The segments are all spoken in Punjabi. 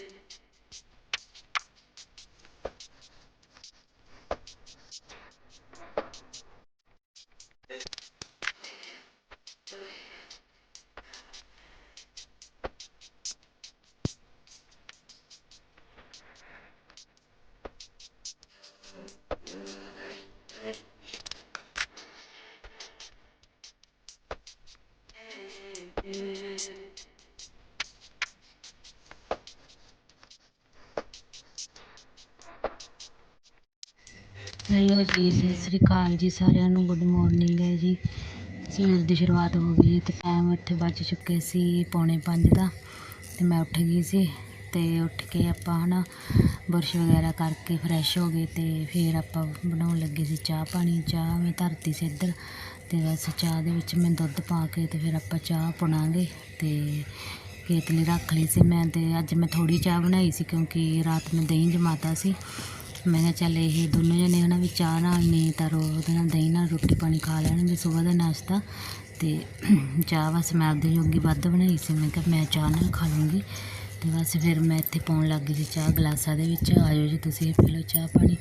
is ਹੈਲੋ ਜੀ ਸਤਿ ਸ੍ਰੀ ਅਕਾਲ ਜੀ ਸਾਰਿਆਂ ਨੂੰ ਗੁੱਡ ਮੋਰਨਿੰਗ ਹੈ ਜੀ। ਸਵੇਰ ਦੀ ਸ਼ੁਰੂਆਤ ਹੋ ਗਈ ਤੇ ਟਾਈਮ ਇੱਥੇ ਵੱਜ ਚੁੱਕੇ ਸੀ ਪੌਣੇ 5 ਦਾ, ਤੇ ਮੈਂ ਉੱਠ ਗਈ ਸੀ, ਤੇ ਉੱਠ ਕੇ ਆਪਾਂ ਹਨਾ ਬੁਰਸ਼ ਵਗੈਰਾ ਕਰਕੇ ਫਰੈਸ਼ ਹੋ ਗਏ, ਤੇ ਫਿਰ ਆਪਾਂ ਬਣਾਉਣ ਲੱਗੇ ਸੀ ਚਾਹ ਪਾਣੀ। ਚਾਹ ਮੈਂ ਧਰਤੀ ਸੀ ਇੱਧਰ, ਤੇ ਬਸ ਚਾਹ ਦੇ ਵਿੱਚ ਮੈਂ ਦੁੱਧ ਪਾ ਕੇ ਤੇ ਫਿਰ ਆਪਾਂ ਚਾਹ ਪੁਣਾਂਗੇ, ਤੇ ਕੇਤਲੀ ਰੱਖ ਲਈ ਸੀ ਮੈਂ, ਤੇ ਅੱਜ ਮੈਂ ਥੋੜੀ ਚਾਹ ਬਣਾਈ ਸੀ ਕਿਉਂਕਿ ਰਾਤ ਮੈਂ ਦਹੀਂ ਜਮਾਤਾ ਸੀ। ਮੈਂ ਕਿਹਾ ਚੱਲ ਇਹ ਦੋਨੋਂ ਜਣੇ ਹਨਾ ਵੀ ਚਾਹ ਨਾਲ ਨਹੀਂ ਤਾਂ ਰੋ ਉਹਦੇ ਨਾਲ ਦਹੀਂ ਨਾਲ ਰੋਟੀ ਪਾਣੀ ਖਾ ਲੈਣਗੇ ਸਵੇਰ ਦਾ ਨਾਸ਼ਤਾ। ਤੇ ਚਾਹ ਬਸ ਮੈਂ ਆਪਦੇ ਜੋਗੀ ਵੱਧ ਬਣਾਈ ਸੀ, ਮੈਂ ਕਿਹਾ ਮੈਂ ਚਾਹ ਨਾਲ ਖਾ ਲੂੰਗੀ। ਤੇ ਬਸ ਫਿਰ ਮੈਂ ਇੱਥੇ ਪਾਉਣ ਲੱਗ ਗਈ ਸੀ ਚਾਹ ਗਲਾਸਾਂ ਦੇ ਵਿੱਚ। ਆਜੋ ਜੀ ਤੁਸੀਂ ਪੀ ਲਓ ਚਾਹ ਪਾਣੀ।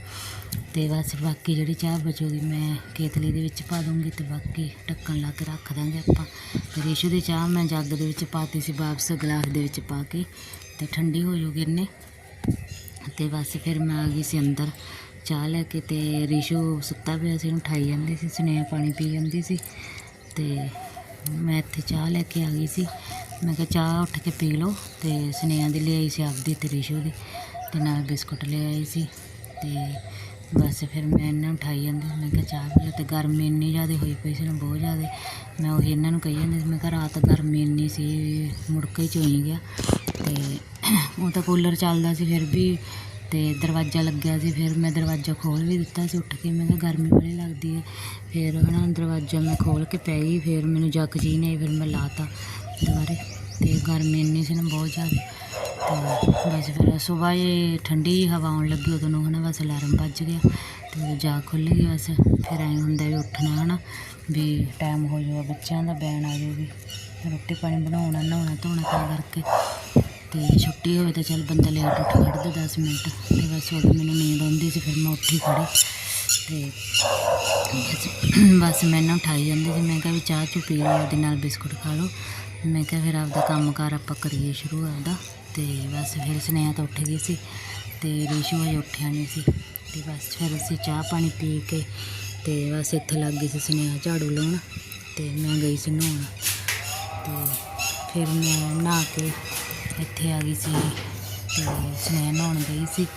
ਤੇ ਬਸ ਬਾਕੀ ਜਿਹੜੀ ਚਾਹ ਬਚੂਗੀ ਮੈਂ ਕੇਤਲੀ ਦੇ ਵਿੱਚ ਪਾ ਦੂੰਗੀ ਤੇ ਬਾਕੀ ਢੱਕਣ ਲਾ ਕੇ ਰੱਖ ਦਾਂਗੇ ਆਪਾਂ। ਤੇ ਰੇਸ਼ੂ ਦੀ ਚਾਹ ਮੈਂ ਜੱਗ ਦੇ ਵਿੱਚ ਪਾਤੀ ਸੀ ਵਾਪਸ ਗਲਾਸ ਦੇ ਵਿੱਚ ਪਾ ਕੇ। ਤੇ ਠੰਡੀ ਹੋ ਜੂਗੀ ਇਹਨੇ ਅਤੇ ਬਸ ਫਿਰ ਮੈਂ ਆ ਗਈ ਸੀ ਅੰਦਰ। ਚਾਹ ਲੈ ਕੇ ਤੇ ਰਿਸ਼ੂ ਸੁੱਤਾ ਪਿਆ ਸੀ, ਉਹਨੂੰ ਉਠਾਈ ਜਾਂਦੀ ਸੀ, ਸੁਨੇਹਾ ਪਾਣੀ ਪੀ ਜਾਂਦੀ ਸੀ। ਤੇ ਮੈਂ ਇੱਥੇ ਚਾਹ ਲੈ ਕੇ ਆ ਗਈ ਸੀ। ਮੈਂ ਕਿਹਾ ਚਾਹ ਉੱਠ ਕੇ ਪੀ ਲਓ ਤੇ ਸੁਨੇਹਾ ਦੀ ਲਿਆਈ ਸੀ ਆਪਦੀ ਤੇ ਰਿਸ਼ੂ ਦੀ ਤੇ ਨਾਲ ਬਿਸਕੁਟ ਲੈ ਆਈ ਸੀ। ਤੇ ਬਸ ਫਿਰ ਮੈਂ ਇਹਨਾਂ ਨੂੰ ਉਠਾਈ ਜਾਂਦੀ ਸੀ। ਮੈਂ ਕਿਹਾ ਚਾਹ ਪੀ ਲਓ ਤੇ ਗਰਮੀ ਇੰਨੀ ਜ਼ਿਆਦਾ ਹੋਈ ਪਈ ਸੀ ਨਾ, ਬਹੁਤ ਜ਼ਿਆਦਾ। ਮੈਂ ਉਹੀ ਇਹਨਾਂ ਨੂੰ ਕਹੀ ਜਾਂਦੀ ਸੀ, ਮੈਂ ਕਿਹਾ ਰਾਤ ਗਰਮੀ ਇੰਨੀ ਸੀ ਮੁੜਕਾ ਹੀ ਚੋਈ ਗਿਆ। ਤੇ ਉਹ ਤਾਂ ਕੂਲਰ ਚੱਲਦਾ ਸੀ ਫਿਰ ਵੀ ਅਤੇ ਦਰਵਾਜ਼ਾ ਲੱਗਿਆ ਸੀ, ਫਿਰ ਮੈਂ ਦਰਵਾਜ਼ਾ ਖੋਲ੍ਹ ਵੀ ਦਿੱਤਾ ਸੀ, ਉੱਠ ਕੇ ਮੈਂ ਕਿਹਾ ਗਰਮੀ ਬੜੀ ਲੱਗਦੀ ਹੈ। ਫਿਰ ਹੈ ਨਾ ਦਰਵਾਜ਼ਾ ਮੈਂ ਖੋਲ੍ਹ ਕੇ ਪੈ ਗਈ, ਫਿਰ ਮੈਨੂੰ ਜੱਗ ਜੀ ਨਹੀਂ ਫਿਰ ਮੈਂ ਲਾਤਾ ਦੁਬਾਰੇ ਅਤੇ ਗਰਮੀ ਇੰਨੀ ਸੀ ਨਾ ਬਹੁਤ ਜ਼ਿਆਦਾ। ਅਤੇ ਬਸ ਫਿਰ ਸੁਬਾਹ ਇਹ ਠੰਡੀ ਹਵਾ ਆਉਣ ਲੱਗੀ, ਉਦੋਂ ਨੂੰ ਹੈ ਨਾ ਬਸ ਅਲਾਰਮ ਵੱਜ ਗਿਆ ਅਤੇ ਜਾਗ ਖੁੱਲ੍ਹ ਗਈ ਬਸ। ਫਿਰ ਐਂ ਹੁੰਦਾ ਵੀ ਉੱਠਣਾ ਹੈ ਨਾ ਵੀ ਟਾਈਮ ਹੋ ਜਾਊਗਾ, ਬੱਚਿਆਂ ਦਾ ਬੈਨ ਆ ਜਾਊਗੀ। ਰੋਟੀ ਪਾਣੀ ਬਣਾਉਣਾ, ਨਹਾਉਣਾ ਧੋਣਾ ਤਾਂ ਕਰਕੇ। ਤੇ ਛੁੱਟੀ ਹੋਵੇ ਤਾਂ ਚੱਲ ਬੰਦਾ ਲੇਟ ਉੱਠ ਖੜਦਾ 10 ਮਿੰਟ। ਤੇ ਬਸ ਉਦੋਂ ਮੈਨੂੰ ਨੀਂਦ ਆਉਂਦੀ ਸੀ, ਫਿਰ ਮੈਂ ਉੱਠੀ ਖੜੀ ਤੇ ਬਸ- ਬਸ ਮੈਨੂੰ ਉਠਾਈ ਜਾਂਦੀ ਸੀ। ਮੈਂ ਕਿਹਾ ਵੀ ਚਾਹ ਚੁ ਪੀ ਲਓ, ਉਹਦੇ ਨਾਲ ਬਿਸਕੁਟ ਖਾ ਲਓ। ਮੈਂ ਕਿਹਾ ਫਿਰ ਆਪਦਾ ਕੰਮ ਕਾਰ ਆਪਾਂ ਕਰੀਏ ਸ਼ੁਰੂ ਆਪਦਾ। ਤੇ ਬਸ ਫਿਰ ਸਨੇਹਾ ਤਾਂ ਉੱਠ ਗਈ ਸੀ। ਤੇ ਰੀਸ਼ੂ ਹਜੇ ਉੱਠਿਆ ਨਹੀਂ ਸੀ। ਤੇ ਬਸ ਫਿਰ ਅਸੀਂ ਚਾਹ ਪਾਣੀ ਪੀ ਕੇ ਤੇ ਬਸ ਇੱਥੇ ਲੱਗ ਗਈ ਸੀ ਸਨੇਹਾ ਝਾੜੂ ਲਾਉਣ। ਤੇ ਮੈਂ ਗਈ ਸੀ ਨਹਾਉਣ। ਤੇ ਫਿਰ ਮੈਂ ਨਹਾ ਕੇ ਇੱਥੇ ਆ ਗਈ ਸੀ ਤੇ ਸੁਨੇਹਾ ਨਹਾਉਣ ਗਈ ਸੀ।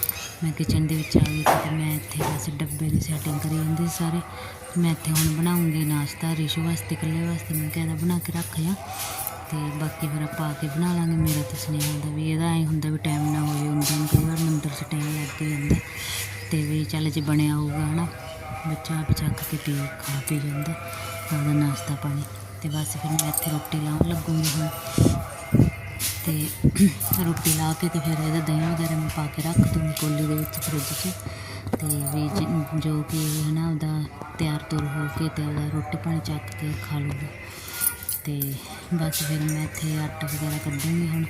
ਮੈਂ ਕਿਚਨ ਦੇ ਵਿੱਚ ਆ ਗਈ ਸੀ ਤੇ ਮੈਂ ਇੱਥੇ ਬਸ ਡੱਬੇ ਦੀ ਸੈਟਿੰਗ ਕਰੀ ਜਾਂਦੀ ਸੀ ਸਾਰੇ। ਮੈਂ ਇੱਥੇ ਹੁਣ ਬਣਾਉਂਗੀ ਨਾਸ਼ਤਾ ਰਿਸ਼ੂ ਵਾਸਤੇ, ਇਕੱਲੇ ਵਾਸਤੇ, ਮੈਂ ਕਹਿੰਦਾ ਬਣਾ ਕੇ ਰੱਖ ਲਿਆ ਤੇ ਬਾਕੀ ਫਿਰ ਆਪਾਂ ਆ ਕੇ ਬਣਾ ਲਾਂਗੇ, ਮੇਰਾ ਤਾਂ ਸੁਨੇਹਾ ਦਾ ਵੀ ਇਹਦਾ ਐਂ ਹੁੰਦਾ ਵੀ ਟਾਈਮ ਨਾ ਹੋਵੇ ਹੁੰਦਾ ਨੂੰ ਕਈ ਵਾਰ ਮੰਦਰ 'ਚ ਟਾਈਮ ਲੱਗ ਹੀ ਜਾਂਦਾ। ਤੇ ਵੀ ਚੱਲ ਜੇ ਬਣਿਆ ਹੋਊਗਾ, ਹਨਾ। ਬੱਚਾ ਆਪ ਚੱਕ ਕੇ ਪੀ, ਖਾ ਪੀ ਜਾਂਦਾ, ਆਪਦਾ ਨਾਸ਼ਤਾ ਪਾਣੀ। ਤੇ ਬਸ ਫਿਰ ਮੈਂ ਇੱਥੇ ਰੋਟੀ ਲਾਉਣ ਲੱਗੂਗੀ ਹੁਣ। ਤੇ ਰੋਟੀ ਲਾ ਕੇ ਤੇ ਫਿਰ ਇਹਦਾ ਦਹੀਂ ਵਗੈਰਾ ਮੈਂ ਪਾ ਕੇ ਰੱਖ ਦੂੰਗੀ ਕੋਲੀ ਦੇ ਵਿੱਚ ਫਰਿੱਜ 'ਚ। ਤੇ ਵੀ ਜ- ਜੋ ਕਿ ਹੈ ਨਾ ਉਹਦਾ ਤਿਆਰ ਤੁਰ ਹੋ ਕੇ ਤੇ ਉਹਦਾ ਰੋਟੀ ਪਾਣੀ ਚੱਕ ਕੇ ਖਾ ਲੂਗਾ। ਤੇ ਬਸ ਫਿਰ ਮੈਂ ਇੱਥੇ ਆਟਾ ਵਗੈਰਾ ਕੱਢੂੰਗੀ ਹੁਣ,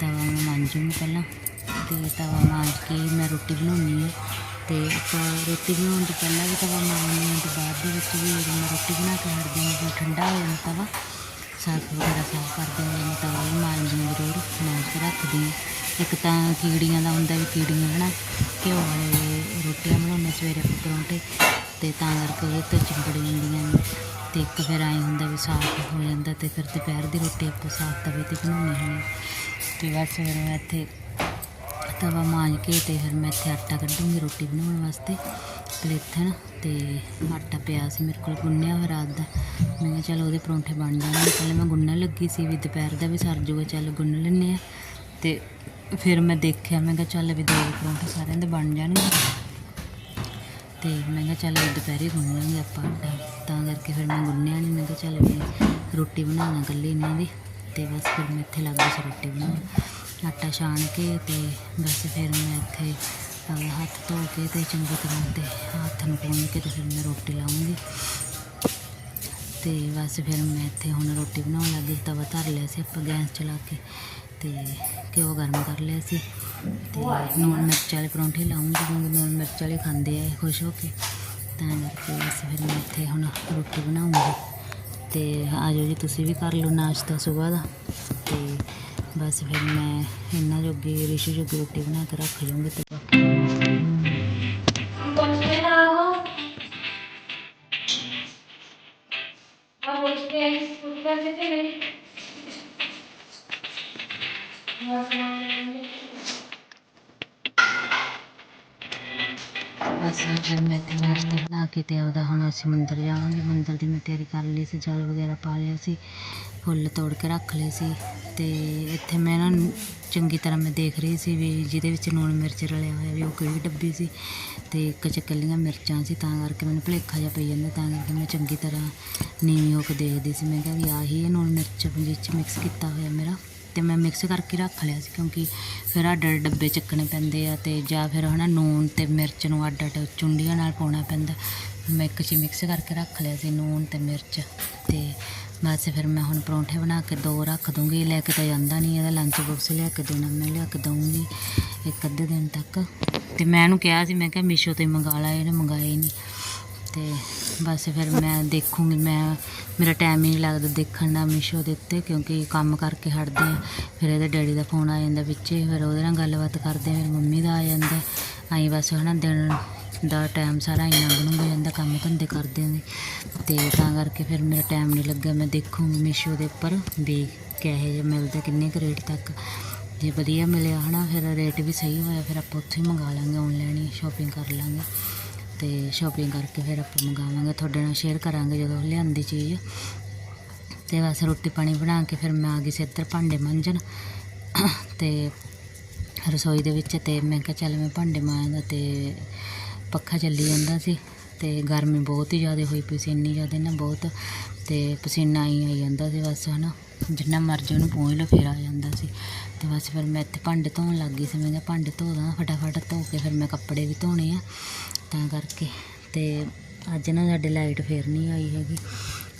ਤਵਾ ਮੈਂ ਮਾਂਜੂੰਗੀ ਪਹਿਲਾਂ। ਤੇ ਤਵਾ ਮਾਂਜ ਕੇ ਮੈਂ ਰੋਟੀ ਬਣਾਉਣੀ ਹੈ ਤੇ ਆਪਾਂ ਰੋਟੀ ਬਣਾਉਣ ਤੋਂ ਪਹਿਲਾਂ ਵੀ ਤਵਾ ਮਾਂਜਣੀ ਹੈ ਤੇ ਬਾਅਦ ਦੇ ਵਿੱਚ ਵੀ ਜਦੋਂ ਮੈਂ ਰੋਟੀ ਬਣਾ ਕੇ ਹਟਦੀ ਹਾਂ ਫਿਰ ਠੰਡਾ ਹੋ ਜਾਂਦਾ ਤਵਾ ਸਾਫ਼ ਵਗੈਰਾ ਸਾਫ਼ ਕਰ ਦਿੰਦੀ ਹਾਂ ਤਾਂ ਵੀ ਮਾਂਜਦੀ ਜ਼ਰੂਰ ਮਾਂਜ ਕੇ ਰੱਖਦੀ ਹਾਂ। ਇੱਕ ਤਾਂ ਕੀੜੀਆਂ ਦਾ ਹੁੰਦਾ ਵੀ ਕੀੜੀਆਂ, ਹਨਾ, ਘਿਓ ਵਾਲੇ ਰੋਟੀਆਂ ਬਣਾਉਂਦੇ ਸਵੇਰੇ ਆਪਾਂ ਪਰੌਂਠੇ, ਤੇ ਤਾਂ ਕਰਕੇ ਉਹਦੇ ਤੋਂ ਚਿੰਬੜ ਜਾਂਦੀਆਂ ਨੇ। ਤੇ ਇੱਕ ਫਿਰ ਐਂ ਹੁੰਦਾ ਵੀ ਸਾਫ਼ ਹੋ ਜਾਂਦਾ ਤੇ ਫਿਰ ਦੁਪਹਿਰ ਦੀ ਰੋਟੀ ਆਪਾਂ ਸਾਫ਼ ਤਵੇ ਤੇ ਬਣਾਉਣੀ ਹੁੰਦੀ ਤੇ ਬਸ ਫਿਰ ਮੈਂ ਇੱਥੇ ਤਵਾ ਮਾਂਜ ਕੇ ਤੇ ਫਿਰ ਮੈਂ ਇੱਥੇ ਆਟਾ ਕੱਢੂੰਗੀ ਰੋਟੀ ਬਣਾਉਣ ਵਾਸਤੇ। ਪਲੇਥਣ ਤੇ ਆਟਾ ਪਿਆ ਸੀ ਮੇਰੇ ਕੋਲ, ਗੁੰਨਿਆ ਹੋਇਆ ਰਾਤ ਦਾ। ਮੈਂ ਕਿਹਾ ਚੱਲ ਉਹਦੇ ਪਰੌਂਠੇ ਬਣ ਜਾਣਗੇ ਪਹਿਲੇ ਮੈਂ ਗੁੰਨਣ ਲੱਗੀ ਸੀ ਵੀ ਦੁਪਹਿਰ ਦਾ ਵੀ ਸਰ ਜੂਗਾ, ਚੱਲ ਗੁੰਨ ਲੈਂਦੇ ਆ ਤੇ ਫਿਰ ਮੈਂ ਦੇਖਿਆ, ਮੈਂ ਕਿਹਾ ਚੱਲ ਵੀ ਦੋ ਪਰੌਂਠੇ ਸਾਰਿਆਂ ਦੇ ਬਣ ਜਾਣਗੇ। ਤੇ ਮੈਂ ਕਿਹਾ ਚੱਲ ਦੁਪਹਿਰੇ ਗੁੰਨ ਲਾਂਗੇ ਆਪਾਂ ਆਟਾ। ਤਾਂ ਕਰਕੇ ਫਿਰ ਮੈਂ ਗੁੰਨਿਆ ਨਹੀਂ ਮੈਂ ਕਿਹਾ ਚੱਲ ਵੀ ਰੋਟੀ ਬਣਾਉਣਾ ਇਕੱਲੀ ਇਹਨਾਂ ਦੀ। ਤੇ ਬਸ ਫਿਰ ਮੈਂ ਇੱਥੇ ਲੱਗ ਗਈ ਸੀ ਰੋਟੀ ਬਣਾਉਣ। ਆਟਾ ਛਾਣ ਕੇ ਤੇ ਬਸ ਫਿਰ ਮੈਂ ਇੱਥੇ ਆਪਣਾ ਹੱਥ ਧੋ ਕੇ ਤੇ ਚੰਗੀ ਤਰ੍ਹਾਂ ਤੇ ਹੱਥ ਨੂੰ ਪੂੰਝ ਕੇ ਤੇ ਫਿਰ ਮੈਂ ਰੋਟੀ ਲਾਉਂਗੀ ਤੇ ਬਸ ਫਿਰ ਮੈਂ ਇੱਥੇ ਹੁਣ ਰੋਟੀ ਬਣਾਉਣ ਲੱਗੀ, ਤਵਾ ਧਰ ਲਿਆ ਸੀ ਆਪਾਂ ਗੈਸ ਚਲਾ ਕੇ ਤੇ ਘਿਓ ਗਰਮ ਕਰ ਲਿਆ ਸੀ। ਤੇ ਲੂਣ ਮਿਰਚ ਵਾਲੇ ਪਰੌਂਠੇ ਲਾਉਂਗੀ ਕਿਉਂਕਿ ਲੂਣ ਮਿਰਚ ਵਾਲੇ ਖਾਂਦੇ ਆ ਖੁਸ਼ ਹੋ ਕੇ। ਤਾਂ ਕਰਕੇ ਬਸ ਫਿਰ ਮੈਂ ਇੱਥੇ ਹੁਣ ਰੋਟੀ ਬਣਾਉਂਗੀ ਤੇ ਆ ਜਾਓ ਜੀ, ਤੁਸੀਂ ਵੀ ਕਰ ਲਓ ਨਾਸ਼ਤਾ ਸਵੇਰ ਦਾ। ਤੇ ਬਸ ਫਿਰ ਮੈਂ ਇਹਨਾਂ ਜੋਗੀ, ਰਿਸ਼ੂ ਜੋਗੀ ਰੋਟੀ ਬਣਾ ਕੇ ਰੱਖ ਜਾਊਂਗੀ ਤੇ ਅਤੇ ਬਣਾ ਆਪਦਾ ਹੁਣ ਅਸੀਂ ਮੰਦਰ ਜਾਵਾਂਗੇ। ਮੰਦਰ ਦੀ ਮੈਂ ਤਿਆਰੀ ਕਰ ਲਈ ਸੀ, ਜਲ ਵਗੈਰਾ ਪਾ ਲਿਆ ਸੀ, ਫੁੱਲ ਤੋੜ ਕੇ ਰੱਖ ਲਏ ਸੀ ਅਤੇ ਇੱਥੇ ਮੈਂ ਨਾ ਚੰਗੀ ਤਰ੍ਹਾਂ ਮੈਂ ਦੇਖ ਰਹੀ ਸੀ ਵੀ ਜਿਹਦੇ ਵਿੱਚ ਲੂਣ ਮਿਰਚ ਰਲਿਆ ਹੋਇਆ ਵੀ ਉਹ ਕਿਹੜੀ ਡੱਬੀ ਸੀ ਅਤੇ ਇੱਕ ਚ ਇਕੱਲੀਆਂ ਮਿਰਚਾਂ ਸੀ, ਤਾਂ ਕਰਕੇ ਮੈਨੂੰ ਭੁਲੇਖਾ ਜਿਹਾ ਪਈ ਜਾਂਦਾ, ਤਾਂ ਕਰਕੇ ਮੈਂ ਚੰਗੀ ਤਰ੍ਹਾਂ ਨੀਵੀਂ ਹੋ ਕੇ ਦੇਖਦੀ ਸੀ। ਮੈਂ ਕਿਹਾ ਵੀ ਆਹੀ ਇਹ ਲੂਣ ਮਿਰਚ ਵਿੱਚ ਮਿਕਸ ਕੀਤਾ ਹੋਇਆ ਮੇਰਾ ਤੇ ਮੈਂ ਮਿਕਸ ਕਰਕੇ ਰੱਖ ਲਿਆ ਸੀ ਕਿਉਂਕਿ ਫਿਰ ਅੱਡ ਅੱਡ ਡੱਬੇ ਚੱਕਣੇ ਪੈਂਦੇ ਆ ਤੇ ਜਾਂ ਫਿਰ ਹਨਾ ਨੂਨ ਤੇ ਮਿਰਚ ਨੂੰ ਅੱਡ ਅੱਡ ਚੁੰਡੀਆਂ ਨਾਲ ਪਾਉਣਾ ਪੈਂਦਾ। ਮੈਂ ਇੱਕ 'ਚ ਮਿਕਸ ਕਰਕੇ ਰੱਖ ਲਿਆ ਸੀ ਨੂਨ ਤੇ ਮਿਰਚ ਤੇ ਬਸ ਫਿਰ ਮੈਂ ਹੁਣ ਪਰੌਂਠੇ ਬਣਾ ਕੇ ਦੋ ਰੱਖ ਦੂੰਗੀ, ਲੈ ਕੇ ਤਾਂ ਜਾਂਦਾ ਨਹੀਂ ਇਹਦਾ ਲੰਚ ਬਾਕਸ ਲਿਆ ਕੇ ਦੇਣਾ, ਮੈਂ ਲਿਆ ਕੇ ਦਊਂਗੀ ਇੱਕ ਅੱਧੇ ਦਿਨ ਤੱਕ। ਤੇ ਮੈਂ ਇਹਨੂੰ ਕਿਹਾ ਸੀ, ਮੈਂ ਕਿਹਾ ਮੀਸ਼ੋ 'ਤੇ ਹੀ ਮੰਗਾ ਲਾ, ਇਹਨੇ ਮੰਗਾਇਆ ਨਹੀਂ ਤੇ ਬਸ ਫਿਰ ਮੈਂ ਦੇਖੂੰਗੀ, ਮੈਂ, ਮੇਰਾ ਟਾਈਮ ਹੀ ਨਹੀਂ ਲੱਗਦਾ ਦੇਖਣ ਦਾ ਮੀਸ਼ੋ ਦੇ ਉੱਤੇ, ਕਿਉਂਕਿ ਕੰਮ ਕਰਕੇ ਹਟਦੇ ਆ। ਫਿਰ ਇਹਦੇ ਡੈਡੀ ਦਾ ਫੋਨ ਆ ਜਾਂਦਾ ਵਿੱਚੇ ਫਿਰ ਉਹਦੇ ਨਾਲ ਗੱਲਬਾਤ ਕਰਦੇ ਆ, ਫਿਰ ਮੰਮੀ ਦਾ ਆ ਜਾਂਦਾ। ਆਈ ਬਸ ਹਨਾ, ਦਿਨ ਦਾ ਟਾਈਮ ਸਾਰਾ ਇੰਨਾ ਲੰਘ ਜਾਂਦਾ, ਕੰਮ ਧੰਦੇ ਕਰਦੇ ਨੇ ਤੇ ਤਾਂ ਕਰਕੇ ਫਿਰ ਮੇਰਾ ਟਾਈਮ ਨਹੀਂ ਲੱਗਿਆ। ਮੈਂ ਦੇਖੂੰਗੀ ਮੀਸ਼ੋ ਦੇ ਉੱਪਰ ਵੀ ਕਿਹੋ ਜਿਹਾ ਮਿਲਦਾ, ਕਿੰਨੇ ਕੁ ਰੇਟ ਤੱਕ। ਜੇ ਵਧੀਆ ਮਿਲਿਆ ਹਨਾ, ਫਿਰ ਰੇਟ ਵੀ ਸਹੀ ਹੋਇਆ, ਫਿਰ ਆਪਾਂ ਉੱਥੇ ਹੀ ਮੰਗਾ ਲਾਂਗੇ ਆਨਲਾਈਨ ਹੀ ਸ਼ਾਪਿੰਗ ਕਰ ਲਾਂਗੇ। ਤੇ ਸ਼ਾਪਿੰਗ ਕਰਕੇ ਫਿਰ ਆਪਾਂ ਮੰਗਾਵਾਂਗੇ। ਤੁਹਾਡੇ ਨਾਲ ਸ਼ੇਅਰ ਕਰਾਂਗੇ ਜਦੋਂ ਲਿਆਂਦੀ ਚੀਜ਼। ਤੇ ਬਸ ਰੋਟੀ ਪਾਣੀ ਬਣਾ ਕੇ ਫਿਰ ਮੈਂ ਆ ਗਈ ਸੀ ਇੱਧਰ ਭਾਂਡੇ ਮਾਂਜਣ। ਤੇ ਰਸੋਈ ਦੇ ਵਿੱਚ ਤੇ ਮੈਂ ਕਿਹਾ ਚੱਲ ਮੈਂ ਭਾਂਡੇ ਮਾਂਜਦਾ ਤੇ ਪੱਖਾ ਚੱਲੀ ਜਾਂਦਾ ਸੀ ਤੇ ਗਰਮੀ ਬਹੁਤ ਹੀ ਜ਼ਿਆਦਾ ਹੋਈ ਪਈ ਸੀ, ਇੰਨੀ ਜ਼ਿਆਦਾ ਨਾ ਬਹੁਤ ਤੇ ਪਸੀਨਾ ਹੀ ਆਈ ਜਾਂਦਾ ਸੀ ਬਸ, ਹਨਾ। ਜਿੰਨਾ ਮਰਜ਼ੀ ਉਹਨੂੰ ਪੂੰਝ ਲਓ, ਫਿਰ ਆ ਜਾਂਦਾ ਸੀ। ਤੇ ਬਸ ਫਿਰ ਮੈਂ ਇੱਥੇ ਭਾਂਡੇ ਧੋਣ ਲੱਗ ਗਈ ਸੀ, ਮੈਂ ਕਿਹਾ ਭਾਂਡੇ ਧੋ ਦਾਂ ਫਟਾਫਟ ਧੋ ਕੇ ਫਿਰ ਮੈਂ ਕੱਪੜੇ ਵੀ ਧੋਣੇ ਆ, ਤਾਂ ਕਰਕੇ। ਤੇ ਅੱਜ ਨਾ ਸਾਡੇ ਲਾਈਟ ਫੇਰ ਨਹੀਂ ਆਈ ਹੈਗੀ,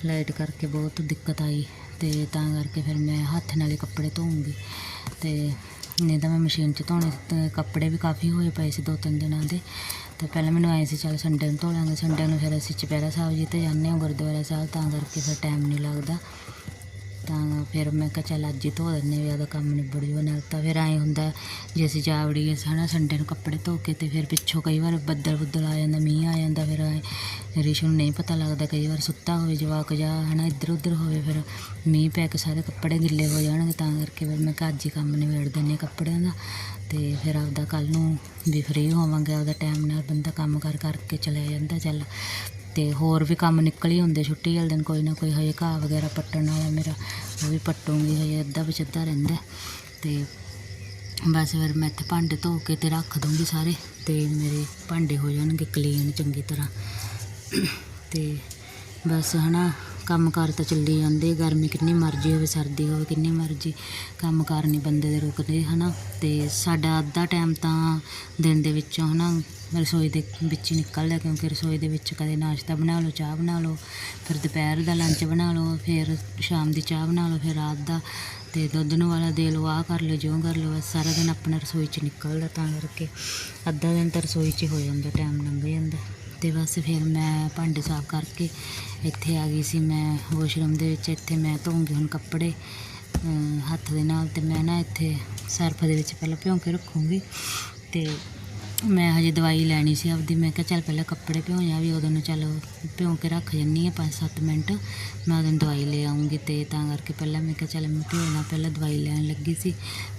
ਲਾਈਟ ਕਰਕੇ ਬਹੁਤ ਦਿੱਕਤ ਆਈ ਤੇ ਤਾਂ ਕਰਕੇ ਫਿਰ ਮੈਂ ਹੱਥ ਨਾਲੇ ਕੱਪੜੇ ਧੋਉਂਗੀ ਤੇ ਨਹੀਂ ਤਾਂ ਮੈਂ ਮਸ਼ੀਨ 'ਚ ਧੋਣੇ ਸੀ ਕੱਪੜੇ ਵੀ ਕਾਫੀ ਹੋਏ ਪਏ ਸੀ ਦੋ ਤਿੰਨ ਦਿਨਾਂ ਦੇ ਤੇ ਪਹਿਲਾਂ ਮੈਨੂੰ ਆਏ ਸੀ, ਚੱਲ ਸੰਡੇ ਨੂੰ ਧੋ ਲਾਂਗੇ, ਸੰਡੇ ਨੂੰ ਫਿਰ ਅਸੀਂ ਚਪੈਰਾ ਸਾਹਿਬ ਜੀ ਤੇ ਜਾਂਦੇ ਹਾਂ ਗੁਰਦੁਆਰਾ ਸਾਹਿਬ, ਤਾਂ ਕਰਕੇ ਫਿਰ ਟਾਈਮ ਨਹੀਂ ਲੱਗਦਾ। ਤਾਂ ਫਿਰ ਮੈਂ ਕਿਹਾ ਚੱਲ ਅੱਜ ਹੀ ਧੋ ਦਿੰਦੇ ਵੀ ਉਹਦਾ ਕੰਮ ਨਿਬੜ ਜੂਗਾ ਨਾਲ ਤਾਂ ਫਿਰ ਐਂ ਹੁੰਦਾ ਜੇ ਅਸੀਂ ਜਾ ਵੜੀਏ ਹਨਾ ਸੰਡੇ ਨੂੰ ਕੱਪੜੇ ਧੋ ਕੇ ਤੇ ਫਿਰ ਪਿੱਛੋਂ ਕਈ ਵਾਰ ਬੱਦਲ ਬੁੱਦਲ ਆ ਜਾਂਦਾ, ਮੀਂਹ ਆ ਜਾਂਦਾ ਫਿਰ ਐਂ, ਰਿਸ਼ੂ ਨੂੰ ਨਹੀਂ ਪਤਾ ਲੱਗਦਾ ਕਈ ਵਾਰ ਸੁੱਤਾ ਹੋਵੇ ਜਵਾਕ ਜਾਂ ਹਨਾ ਇੱਧਰ ਉੱਧਰ ਹੋਵੇ ਫਿਰ ਮੀਂਹ ਪੈ ਕੇ ਸਾਰੇ ਕੱਪੜੇ ਗਿੱਲੇ ਹੋ ਜਾਣਗੇ, ਤਾਂ ਕਰਕੇ ਫਿਰ ਮੈਂ ਕਿਹਾ ਅੱਜ ਹੀ ਕੰਮ ਨਿਬੇੜ ਦਿੰਦੇ ਕੱਪੜਿਆਂ ਦਾ ਤੇ ਫਿਰ ਆਪਦਾ ਕੱਲ ਨੂੰ ਵੀ ਫ੍ਰੀ ਹੋਵਾਂਗੇ, ਆਪਦਾ ਟਾਈਮ ਨਾਲ ਬੰਦਾ ਕੰਮ ਕਰ ਕਰਕੇ ਚਲਿਆ ਜਾਂਦਾ ਚੱਲ। ਤੇ ਹੋਰ ਵੀ ਕੰਮ ਨਿਕਲ ਹੀ ਹੁੰਦੇ ਛੁੱਟੀ ਵਾਲੇ ਦਿਨ, ਕੋਈ ਨਾ ਕੋਈ ਹਜੇ ਘਾਹ ਵਗੈਰਾ ਪੱਟਣ ਵਾਲਾ ਮੇਰਾ, ਉਹ ਵੀ ਪੱਟੂੰਗੀ, ਹਜੇ ਅੱਧਾ ਵਿੱਚ ਅੱਧਾ ਰਹਿੰਦਾ। ਤੇ ਬਸ ਫਿਰ ਮੈਂ ਇੱਥੇ ਭਾਂਡੇ ਧੋ ਕੇ ਤੇ ਰੱਖ ਦੂੰਗੀ ਸਾਰੇ, ਤੇ ਮੇਰੇ ਭਾਂਡੇ ਹੋ ਜਾਣਗੇ ਕਲੀਨ ਚੰਗੀ ਤਰ੍ਹਾਂ। ਤੇ ਬਸ ਹਨਾ ਕੰਮ ਕਾਰ ਤਾਂ ਚੱਲੀ ਜਾਂਦੇ, ਗਰਮੀ ਕਿੰਨੀ ਮਰਜ਼ੀ ਹੋਵੇ, ਸਰਦੀ ਹੋਵੇ, ਕਿੰਨੀ ਮਰਜ਼ੀ ਕੰਮ ਕਾਰ ਨਹੀਂ ਬੰਦੇ ਦੇ ਰੁਕਦੇ ਹੈ ਨਾ ਅਤੇ ਸਾਡਾ ਅੱਧਾ ਟਾਈਮ ਤਾਂ ਦਿਨ ਦੇ ਵਿੱਚੋਂ ਹੈ ਨਾ ਰਸੋਈ ਦੇ ਵਿੱਚ ਹੀ ਨਿਕਲਦਾ ਕਿਉਂਕਿ ਰਸੋਈ ਦੇ ਵਿੱਚ ਕਦੇ ਨਾਸ਼ਤਾ ਬਣਾ ਲਓ, ਚਾਹ ਬਣਾ ਲਓ, ਫਿਰ ਦੁਪਹਿਰ ਦਾ ਲੰਚ ਬਣਾ ਲਓ, ਫਿਰ ਸ਼ਾਮ ਦੀ ਚਾਹ ਬਣਾ ਲਓ, ਫਿਰ ਰਾਤ ਦਾ ਅਤੇ ਦੁੱਧ ਨੂੰ ਵਾਲਾ ਦੇ ਲਓ, ਆਹ ਕਰ ਲਓ, ਜਿਉਂ ਕਰ ਲਓ ਸਾਰਾ ਦਿਨ ਆਪਣਾ ਰਸੋਈ 'ਚ ਨਿਕਲਦਾ ਤਾਂ ਕਰਕੇ ਅੱਧਾ ਦਿਨ ਤਾਂ ਰਸੋਈ 'ਚ ਹੋ ਜਾਂਦਾ ਟਾਈਮ ਲੰਘ ਜਾਂਦਾ। ਤੇ ਬਸ ਫਿਰ ਮੈਂ ਭਾਂਡੇ ਸਾਫ਼ ਕਰਕੇ ਇੱਥੇ ਆ ਗਈ ਸੀ। ਮੈਂ ਵਾਸ਼ਰੂਮ ਦੇ ਵਿੱਚ ਇੱਥੇ ਮੈਂ ਧੋਉਂਗੀ ਹੁਣ ਕੱਪੜੇ ਹੱਥ ਦੇ ਨਾਲ ਤੇ ਮੈਂ ਨਾ ਇੱਥੇ ਸਰਫ ਦੇ ਵਿੱਚ ਪਹਿਲਾਂ ਭਿਉਂ ਕੇ ਰੱਖੂੰਗੀ ਤੇ ਮੈਂ ਹਜੇ ਦਵਾਈ ਲੈਣੀ ਸੀ ਆਪਦੀ। ਮੈਂ ਕਿਹਾ ਚੱਲ ਪਹਿਲਾਂ ਕੱਪੜੇ ਭਿਉਂ ਜਾ ਵੀ ਉਦੋਂ ਨੂੰ ਚੱਲ ਭਿਉਂ ਕੇ ਰੱਖ ਜੰਨੀ ਆ 5-7 ਮਿੰਟ। ਮੈਂ ਉਦੋਂ ਦਵਾਈ ਲੈ ਆਉਂਗੀ ਤੇ ਤਾਂ ਕਰਕੇ ਪਹਿਲਾਂ ਮੈਂ ਕਿਹਾ ਚੱਲ ਮੈਂ ਭਿਉਣਾ ਪਹਿਲਾਂ ਦਵਾਈ ਲੈਣ ਲੱਗੀ ਸੀ।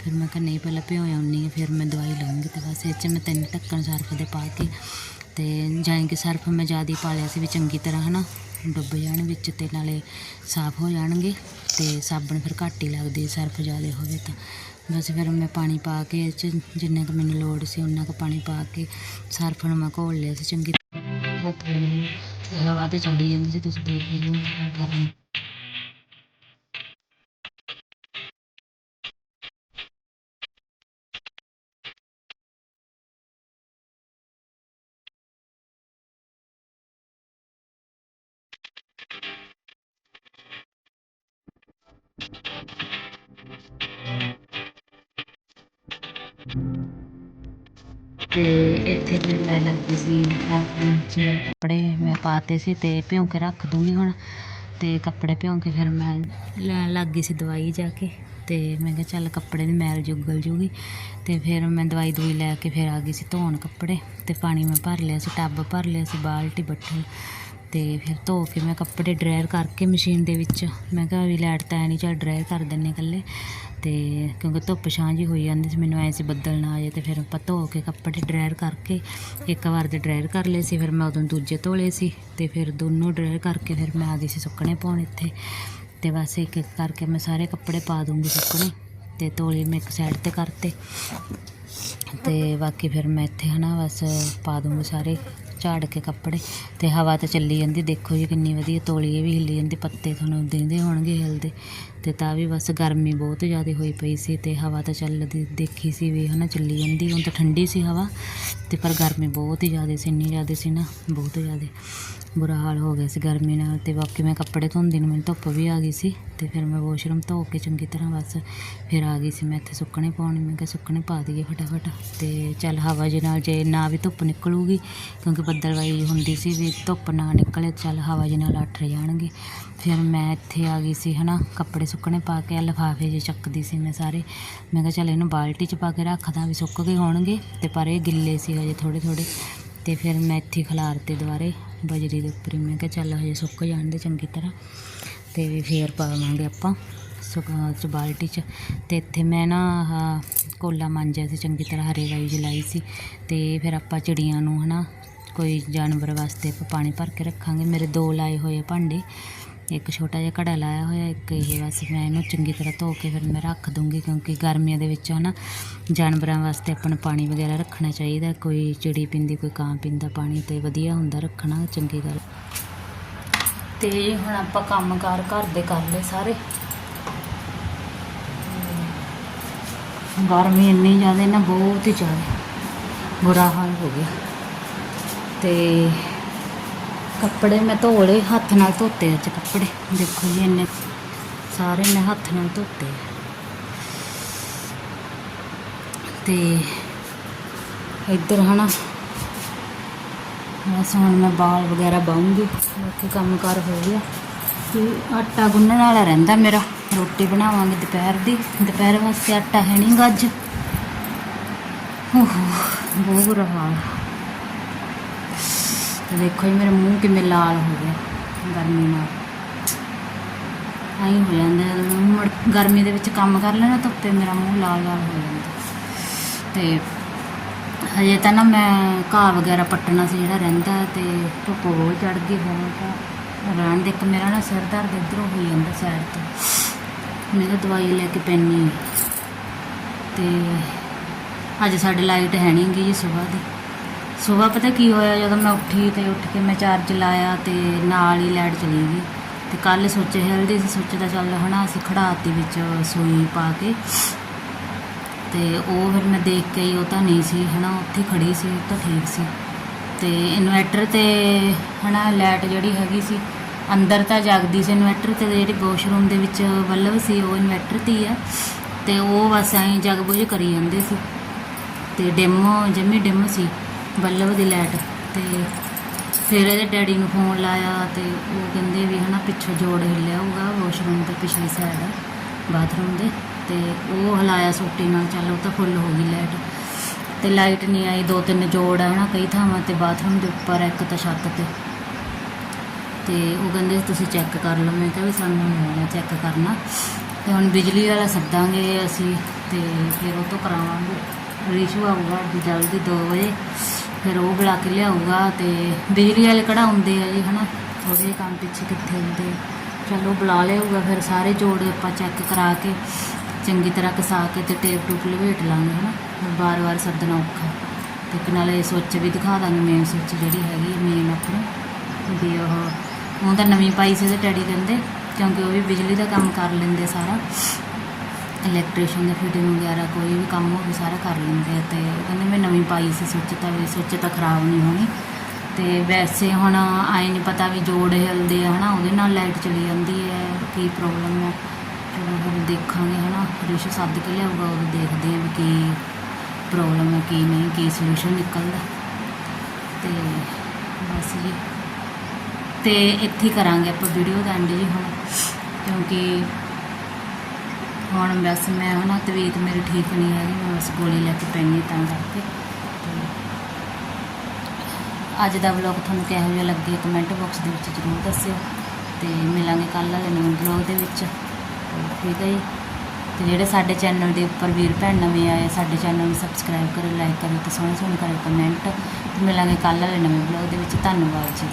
ਫਿਰ ਮੈਂ ਕਿਹਾ ਨਹੀਂ, ਪਹਿਲਾਂ ਭਿਉਂ ਆਉਣੀ ਆ ਫਿਰ ਮੈਂ ਦਵਾਈ ਲਵਾਂਗੀ ਤੇ ਬਸ ਇਹ 'ਚ ਮੈਂ ਤਿੰਨ ਢੱਕਣ ਸਰਫ ਦੇ ਪਾ ਕੇ ਤੇ ਜਾਣੀ ਕਿ ਸਰਫ ਮੈਂ ਜ਼ਿਆਦਾ ਹੀ ਪਾ ਲਿਆ ਸੀ ਵੀ ਚੰਗੀ ਤਰ੍ਹਾਂ, ਹਨਾ, ਡੁੱਬ ਜਾਣ ਵਿੱਚ ਤੇ ਨਾਲੇ ਸਾਫ਼ ਹੋ ਜਾਣਗੇ ਤੇ ਸਾਬਣ ਫਿਰ ਘੱਟ ਹੀ ਲੱਗਦੀ, ਸਰਫ ਜ਼ਿਆਦਾ ਹੋਵੇ ਤਾਂ। ਬਸ ਫਿਰ ਮੈਂ ਪਾਣੀ ਪਾ ਕੇ ਇਹ 'ਚ ਜਿੰਨਾ ਕੁ ਮੈਨੂੰ ਲੋੜ ਸੀ, ਉਨਾ ਕੁ ਪਾਣੀ ਪਾ ਕੇ ਸਰਫ ਨੂੰ ਮੈਂ ਘੋਲ ਲਿਆ ਸੀ ਚੰਗੀ ਤਰ੍ਹਾਂ। ਹਵਾ ਤੇ ਚੱਲੀ ਜਾਂਦੀ ਸੀ, ਤੁਸੀਂ ਦੇਖ ਹੋ ਅਤੇ ਇੱਥੇ ਫਿਰ ਮੈਂ ਲੱਗੀ ਸੀ ਕੱਪੜੇ ਮੈਂ ਪਾਤੇ ਸੀ ਅਤੇ ਭਿਉਂ ਕੇ ਰੱਖ ਦੂੰਗੀ ਹੁਣ ਅਤੇ ਕੱਪੜੇ ਭਿਉਂ ਕੇ ਫਿਰ ਮੈਂ ਲੈਣ ਲੱਗ ਗਈ ਸੀ ਦਵਾਈ ਜਾ ਕੇ ਅਤੇ ਮੈਂ ਕਿਹਾ ਚੱਲ ਕੱਪੜੇ ਦੀ ਮੈਲ ਜੁਗਲ ਜੂਗੀ ਅਤੇ ਫਿਰ ਮੈਂ ਦਵਾਈ ਦੂਈ ਲੈ ਕੇ ਫਿਰ ਆ ਗਈ ਸੀ ਧੋਣ ਕੱਪੜੇ ਅਤੇ ਪਾਣੀ ਮੈਂ ਭਰ ਲਿਆ ਸੀ, ਟੱਬ ਭਰ ਲਿਆ ਸੀ, ਬਾਲਟੀ ਬੱਠਲ ਅਤੇ ਫਿਰ ਧੋ ਕੇ ਮੈਂ ਕੱਪੜੇ ਡਰਾਇਰ ਕਰਕੇ ਮਸ਼ੀਨ ਦੇ ਵਿੱਚ ਮੈਂ ਕਿਹਾ ਵੀ ਲਾਈਟ ਤਾਂ ਹੈ ਨਹੀਂ ਚੱਲ ਡਰਾਇਰ ਕਰ ਦਿੰਦੇ ਇਕੱਲੇ ਤੇ ਕਿਉਂਕਿ ਧੁੱਪ ਛਾਂ ਜੀ ਹੋਈ ਜਾਂਦੀ ਸੀ, ਮੈਨੂੰ ਐ ਸੀ ਬੱਦਲ ਨਾ ਆ ਜਾਏ ਤੇ ਫਿਰ ਆਪਾਂ ਧੋ ਕੇ ਕੱਪੜੇ ਡਰਾਇਰ ਕਰਕੇ ਇੱਕ ਵਾਰ ਦੇ ਡਰਾਇਰ ਕਰ ਲਏ ਸੀ, ਫਿਰ ਮੈਂ ਉਦੋਂ ਦੂਜੇ ਧੋਲੇ ਸੀ ਤੇ ਫਿਰ ਦੋਨੋਂ ਡਰਾਇਰ ਕਰਕੇ ਫਿਰ ਮੈਂ ਆ ਗਈ ਸੀ ਸੁੱਕਣੇ ਪਾਉਣ ਇੱਥੇ ਤੇ ਬਸ ਇੱਕ ਇੱਕ ਕਰਕੇ ਮੈਂ ਸਾਰੇ ਕੱਪੜੇ ਪਾ ਦੂੰਗੀ ਸੁੱਕਣੇ ਤੇ ਤੋਲੀ ਮੈਂ ਇੱਕ ਸਾਈਡ ਤੇ ਕਰਤੇ ਤੇ ਬਾਕੀ ਫਿਰ ਮੈਂ ਇੱਥੇ ਹਨਾ ਬਸ ਪਾ ਦੂੰਗੀ ਸਾਰੇ ਝਾੜ ਕੇ ਕੱਪੜੇ ਤੇ ਹਵਾ ਤਾਂ ਚੱਲੀ ਜਾਂਦੀ, ਦੇਖੋ ਜੀ ਕਿੰਨੀ ਵਧੀਆ ਤੋਲੀਏ ਵੀ ਹਿੱਲੀ ਜਾਂਦੀ, ਪੱਤੇ ਤੁਹਾਨੂੰ ਦਿੰਦੇ ਹੋਣਗੇ ਹਿਲਦੇ, ਤੇ ਤਾਂ ਵੀ ਬਸ ਗਰਮੀ ਬਹੁਤ ਜ਼ਿਆਦਾ ਹੋਈ ਪਈ ਸੀ ਤੇ ਹਵਾ ਤਾਂ ਚੱਲਦੀ ਦੇਖੀ ਸੀ ਵੀ ਹਨਾ ਚੱਲੀ ਜਾਂਦੀ, ਹੁਣ ਤਾਂ ਠੰਡੀ ਸੀ ਹਵਾ, ਤੇ ਪਰ ਗਰਮੀ ਬਹੁਤ ਹੀ ਜ਼ਿਆਦਾ ਸੀ, ਇੰਨੀ ਜ਼ਿਆਦਾ ਸੀ ਨਾ, ਬਹੁਤ ਜ਼ਿਆਦਾ। ਬੁਰਾ ਹਾਲ ਹੋ ਗਿਆ ਸੀ ਗਰਮੀ ਨਾਲ ਤੇ ਬਾਕੀ ਮੈਂ ਕੱਪੜੇ ਧੋਂਦੀ ਨੂੰ ਮੈਨੂੰ ਧੁੱਪ ਵੀ ਆ ਗਈ ਸੀ ਤੇ ਫਿਰ ਮੈਂ ਵਾਸ਼ਰੂਮ ਧੋ ਕੇ ਚੰਗੀ ਤਰ੍ਹਾਂ ਬਸ ਫਿਰ ਆ ਗਈ ਸੀ। ਮੈਂ ਇੱਥੇ ਸੁੱਕਣੇ ਪਾਉਣੇ, ਮੈਂ ਕਿਹਾ ਸੁੱਕਣੇ ਪਾ ਦਈਏ ਫਟਾਫਟ ਤੇ ਚੱਲ ਹਵਾ ਜੀ ਨਾਲ ਜੇ ਨਾ ਵੀ ਧੁੱਪ ਨਿਕਲੂਗੀ ਕਿਉਂਕਿ ਬੱਦਲਵਾਈ ਹੁੰਦੀ ਸੀ ਵੀ ਧੁੱਪ ਨਾ ਨਿਕਲੇ, ਚੱਲ ਹਵਾ ਜੀ ਨਾਲ ਅੱਠ ਜਾਣਗੇ। ਫਿਰ ਮੈਂ ਇੱਥੇ ਆ ਗਈ ਸੀ ਹਨਾ, ਕੱਪੜੇ ਸੁੱਕਣੇ ਪਾ ਕੇ ਲਿਫਾਫੇ ਜੇ ਚੱਕਦੀ ਸੀ ਮੈਂ ਸਾਰੇ। ਮੈਂ ਕਿਹਾ ਚੱਲ ਇਹਨੂੰ ਬਾਲਟੀ 'ਚ ਪਾ ਕੇ ਰੱਖਦਾ ਵੀ ਸੁੱਕ ਗਏ ਹੋਣਗੇ ਤੇ ਪਰ ਇਹ ਗਿੱਲੇ ਸੀ ਹਜੇ ਥੋੜੇ ਥੋੜੇ ਤੇ ਫਿਰ ਮੈਂ ਇੱਥੇ ਖਿਲਾਰਤੇ ਦੁਬਾਰੇ ਬਜਰੀ ਦੇ ਉੱਪਰ ਹੀ। ਮੈਂ ਕਿਹਾ ਚੱਲ ਹਜੇ ਸੁੱਕ ਜਾਣ ਦੇ ਚੰਗੀ ਤਰ੍ਹਾਂ। ਤੇ ਵੀ ਫੇਰ ਪਾਵਾਂਗੇ ਆਪਾਂ ਸੁਕਾ ਚ ਬਾਲਟੀ 'ਚ। ਤੇ ਇੱਥੇ ਮੈਂ ਨਾ ਆਹ ਕੋਲਾ ਮਾਂਜਿਆ ਸੀ, ਚੰਗੀ ਤਰ੍ਹਾਂ ਹਰੇ ਰਾਈ ਜਲਾਈ ਸੀ। ਤੇ ਫਿਰ ਆਪਾਂ ਚਿੜੀਆਂ ਨੂੰ ਹਨਾ ਕੋਈ ਜਾਨਵਰ ਵਾਸਤੇ ਆਪਾਂ ਪਾਣੀ ਭਰ ਕੇ ਰੱਖਾਂਗੇ। ਮੇਰੇ ਦੋ ਲਾਏ ਹੋਏ ਭਾਂਡੇ। ਇੱਕ ਛੋਟਾ ਜਿਹਾ ਘੜਾ ਲਾਇਆ ਹੋਇਆ, ਇੱਕ ਇਹ ਬਸ ਮੈਂ ਇਹਨੂੰ ਚੰਗੀ ਤਰ੍ਹਾਂ ਧੋ ਕੇ ਫਿਰ ਮੈਂ ਰੱਖ ਦੂੰਗੀ ਕਿਉਂਕਿ ਗਰਮੀਆਂ ਦੇ ਵਿੱਚ ਹਨਾ ਜਾਨਵਰਾਂ ਵਾਸਤੇ ਆਪਣਾ ਪਾਣੀ ਵਗੈਰਾ ਰੱਖਣਾ ਚਾਹੀਦਾ, ਕੋਈ ਚਿੜੀ ਪੀਂਦੀ, ਕੋਈ ਕਾਂ ਪੀਂਦਾ ਪਾਣੀ ਤੇ ਵਧੀਆ ਹੁੰਦਾ ਰੱਖਣਾ ਚੰਗੀ ਗੱਲ। ਤੇ ਹੁਣ ਆਪਾਂ ਕੰਮਕਾਰ ਘਰ ਦੇ ਕਰ ਲਏ ਸਾਰੇ। ਗਰਮੀ ਇੰਨੀ ਜ਼ਿਆਦਾ ਨਾ ਬਹੁਤ ਹੀ ਜ਼ਿਆਦਾ ਬੁਰਾ ਹਾਲ ਹੋ ਗਿਆ। ਤੇ ਕੱਪੜੇ ਮੈਂ ਧੋ ਲਏ ਹੱਥ ਨਾਲ ਧੋਤੇ ਅੱਜ ਕੱਪੜੇ। ਦੇਖੋ ਜੀ ਇੰਨੇ ਸਾਰੇ ਮੈਂ ਹੱਥ ਨਾਲ ਧੋਤੇ। ਆ। ਤੇ ਇੱਧਰ ਹਨਾ, ਬਸ ਹੁਣ ਮੈਂ ਬਾਲ ਵਗੈਰਾ ਬਾਉਂਗੀ ਬਾਕੀ ਕੰਮ ਕਾਰ ਹੋ ਗਿਆ। ਤੇ ਆਟਾ ਗੁੰਨਣ ਵਾਲਾ ਰਹਿੰਦਾ ਮੇਰਾ, ਰੋਟੀ ਬਣਾਵਾਂਗੇ ਦੁਪਹਿਰ ਦੀ। ਦੁਪਹਿਰ ਵਾਸਤੇ ਆਟਾ ਹੈ ਨਹੀਂ ਗੱਜ ਓਹ, ਬਹੁਤ ਬੁਰਾ ਹਾਲ ਦੇਖੋ ਜੀ ਮੇਰਾ ਮੂੰਹ ਕਿਵੇਂ ਲਾਲ ਹੋ ਗਿਆ ਗਰਮੀ ਨਾਲ। ਆਈ ਹੋ ਜਾਂਦਾ ਹੈ, ਜਦੋਂ ਮੁੜ- ਗਰਮੀ ਦੇ ਵਿੱਚ ਕੰਮ ਕਰ ਲੈਣਾ ਧੁੱਪੇ ਮੇਰਾ ਮੂੰਹ ਲਾਲ ਲਾਲ ਹੋ ਜਾਂਦਾ। ਤੇ ਹਜੇ ਤਾਂ ਨਾ ਮੈਂ ਘਾਹ ਵਗੈਰਾ ਪੱਟਣਾ ਸੀ ਜਿਹੜਾ ਰਹਿੰਦਾ ਤੇ ਧੁੱਪ ਬਹੁਤ ਚੜ ਗਈ ਹੁਣ ਤਾਂ ਰਹਿਣ ਦੇ ਇੱਕ ਮੇਰਾ ਨਾ ਸਿਰ ਦਰਦ ਇੱਧਰੋਂ ਹੋਈ ਜਾਂਦਾ ਸਾਈਡ ਤੋਂ। ਮੈਂ ਤਾਂ ਦਵਾਈ ਲੈ ਕੇ ਪੈਣੀ ਹੈ। ਤੇ ਅੱਜ ਸਾਡੇ ਲਾਈਟ ਹੈ ਨਹੀਂ ਗੀ ਜੀ ਸਵੇਰ ਦੀ। ਸਵੇਰ ਪਤਾ ਕੀ ਹੋਇਆ, ਜਦੋਂ ਮੈਂ ਉੱਠੀ ਤੇ ਉੱਠ ਕੇ ਮੈਂ ਚਾਰਜ ਲਾਇਆ ਤੇ ਨਾਲ ਹੀ ਲਾਈਟ ਚਲੀ ਗਈ। ਤੇ ਕੱਲ ਸੋਚੇ ਹੈਲਦੀ ਸੀ, ਸੋਚਦਾ ਚੱਲ ਹਨਾ, ਅਸੀਂ ਖੜਾਤੀ ਵਿੱਚ ਸੂਈ ਪਾ ਕੇ। ਤੇ ਉਹ ਫਿਰ ਮੈਂ ਦੇਖ ਕੇ ਹੀ ਉਹ ਤਾਂ ਨਹੀਂ ਸੀ, ਹਨਾ, ਉੱਥੇ ਖੜੀ ਸੀ, ਉਹ ਤਾਂ ਠੀਕ ਸੀ। ਤੇ ਇਨਵਰਟਰ ਤੇ ਹਨਾ ਲਾਈਟ ਜਿਹੜੀ ਹੈਗੀ ਸੀ, ਅੰਦਰ ਤਾਂ ਜਗਦੀ ਸੀ ਇਨਵਰਟਰ ਤੇ ਜਿਹੜੀ ਵਾਸ਼ਰੂਮ ਦੇ ਵਿੱਚ ਬੱਲਬ ਸੀ, ਉਹ ਇਨਵਰਟਰ ਤੇ ਹੀ ਆ। ਤੇ ਉਹ ਬਸ ਐਂ ਜਗਬੁਝ ਕਰੀ ਜਾਂਦੇ ਸੀ। ਤੇ ਡਿਮ, ਜੰਮੀ ਡਿਮ ਸੀ। ਬੱਲਬ ਦੀ ਲਾਈਟ ਤੇ ਫਿਰ ਇਹਦੇ ਡੈਡੀ ਨੂੰ ਫੋਨ ਲਾਇਆ ਤੇ ਉਹ ਕਹਿੰਦੇ ਵੀ ਹਨਾ ਪਿੱਛੋਂ ਜੋੜ ਹਿੱਲਿਆ ਹੋਊਗਾ ਵਾਸ਼ਰੂਮ ਦੇ ਪਿਛਲੀ ਸਾਈਡ ਬਾਥਰੂਮ ਦੇ ਤੇ ਉਹ ਹਲਾਇਆ ਸੋਟੀ ਨਾਲ, ਚੱਲ ਉਹ ਤਾਂ ਫੁੱਲ ਹੋ ਗਈ ਲਾਈਟ। ਤੇ ਲਾਈਟ ਨਹੀਂ ਆਈ, ਦੋ ਤਿੰਨ ਜੋੜ ਆ ਹਨਾ ਕਈ ਥਾਵਾਂ ਤੇ ਬਾਥਰੂਮ ਦੇ ਉੱਪਰ, ਇੱਕ ਤਾਂ ਛੱਤ ਤੇ। ਤੇ ਉਹ ਕਹਿੰਦੇ ਤੁਸੀਂ ਚੈੱਕ ਕਰ ਲਓ, ਮੈਂ ਕਿਹਾ ਵੀ ਸਾਨੂੰ ਨਹੀਂ ਆਉਣਾ ਚੈੱਕ ਕਰਨਾ। ਤੇ ਹੁਣ ਬਿਜਲੀ ਵਾਲਾ ਸੱਦਾਂਗੇ ਅਸੀਂ ਤੇ ਫਿਰ ਉਹ ਤੋਂ ਕਰਾਵਾਂਗੇ। ਰਿਸ਼ੂ ਆਊਗਾ ਜਲਦੀ 2 ਵਜੇ। ਫਿਰ ਉਹ ਬੁਲਾ ਕੇ ਲਿਆਊਗਾ ਤੇ ਬਿਜਲੀ ਵਾਲੇ ਕਿਹੜਾ ਆਉਂਦੇ ਆ ਜੀ, ਹਨਾ? ਥੋੜੇ ਜਿਹੇ ਕੰਮ ਪਿੱਛੇ ਕਿੱਥੇ ਹੁੰਦੇ ਚਲੋ ਬੁਲਾ ਲਿਆਊਗਾ ਫਿਰ ਸਾਰੇ ਜੋੜ ਆਪਾਂ ਚੈੱਕ ਕਰਾ ਕੇ, ਚੰਗੀ ਤਰ੍ਹਾਂ ਕਸਾ ਕੇ ਤੇ ਟੇਪ ਟੂਪ ਲਵੇਟ ਲਾਂਗੇ, ਹਨਾ? ਬਾਰ-ਬਾਰ ਸੱਦਣਾ ਔਖਾ। ਤੇ ਇੱਕ ਨਾਲੇ ਸੁੱਚ ਵੀ ਦਿਖਾ ਦਾਂਗੇ ਮੇਨ ਸੁੱਚ ਜਿਹੜੀ ਹੈਗੀ ਮੇਨ ਆਪਣੀ ਵੀ ਉਹ ਉਹ ਤਾਂ ਨਵੀਂ ਪਾਈ ਸੀ ਉਹਦੇ ਡੈਡੀ ਕਹਿੰਦੇ, ਕਿਉਂਕਿ ਉਹ ਵੀ ਬਿਜਲੀ ਦਾ ਕੰਮ ਕਰ ਲੈਂਦੇ ਸਾਰਾ। ਇਲੈਕਟ੍ਰੀਸ਼ਨ ਦੀ ਫਿਟਿੰਗ ਵਗੈਰਾ ਕੋਈ ਵੀ ਕੰਮ ਹੋਵੇ ਸਾਰਾ ਕਰ ਲੈਂਦੇ ਆ ਤੇ ਉਹ ਕਹਿੰਦੇ ਮੈਂ ਨਵੀਂ ਪਾਈ ਸੀ, ਸੁੱਚ ਤਾਂ ਵੀ ਸੁੱਚ ਤਾਂ ਖਰਾਬ ਨਹੀਂ ਹੋਣੀ। ਤੇ ਵੈਸੇ ਹੁਣ ਆਏ ਨਹੀਂ ਪਤਾ ਵੀ ਜੋੜ ਹਿਲਦੇ ਆ, ਹਨਾ, ਉਹਦੇ ਨਾਲ ਲਾਈਟ ਚਲੀ ਜਾਂਦੀ ਹੈ, ਕੀ ਪ੍ਰੋਬਲਮ ਹੈ ਚਲੋ ਫਿਰ ਦੇਖਾਂਗੇ, ਹਨਾ, ਰਿਸ਼ ਸੱਦ ਕੇ ਲਿਆਊਗਾ ਉਹ ਦੇਖਦੇ ਆ ਵੀ ਕੀ ਪ੍ਰੋਬਲਮ ਹੈ ਕੀ ਨਹੀਂ, ਕੀ ਸੋਲੂਸ਼ਨ ਨਿਕਲਦਾ। ਤੇ ਬਸ ਜੀ। ਤੇ ਇੱਥੇ ਕਰਾਂਗੇ ਆਪਾਂ ਵੀਡੀਓ ਦਾ ਐਂਡ ਜੀ ਹੁਣ, ਕਿਉਂਕਿ ਹੁਣ ਬਸ ਮੈਂ ਹੁਣ ਤਬੀਅਤ ਮੇਰੀ ਠੀਕ ਨਹੀਂ ਹੈਗੀ, ਮੈਂ ਬਸ ਗੋਲੀ ਲੈ ਕੇ ਪੈਣੀ ਤਾਂ ਕਰਕੇ। ਤੇ ਅੱਜ ਦਾ ਵਲੌਗ ਤੁਹਾਨੂੰ ਕਿਹੋ ਜਿਹਾ ਲੱਗਿਆ ਕਮੈਂਟ ਬਾਕਸ ਦੇ ਵਿੱਚ ਜ਼ਰੂਰ ਦੱਸਿਓ ਤੇ ਮਿਲਾਂਗੇ ਕੱਲ੍ਹ ਵਾਲੇ ਨਵੇਂ ਵਲੌਗ ਦੇ ਵਿੱਚ। ਠੀਕ ਹੈ ਜੀ? ਤੇ ਜਿਹੜੇ ਸਾਡੇ ਚੈਨਲ ਦੇ ਉੱਪਰ ਵੀਰ ਭੈਣ ਨਵੇਂ ਆਏ, ਸਾਡੇ ਚੈਨਲ ਨੂੰ ਸਬਸਕ੍ਰਾਈਬ ਕਰੋ ਲਾਈਕ ਕਰੋ ਤੇ ਸੋਹਣੇ ਸੋਹਣੇ ਕਰੋ ਕਮੈਂਟ ਤੇ ਮਿਲਾਂਗੇ ਕੱਲ੍ਹ ਵਾਲੇ ਨਵੇਂ ਵਲੌਗ ਦੇ ਵਿੱਚ। ਧੰਨਵਾਦ ਜੀ।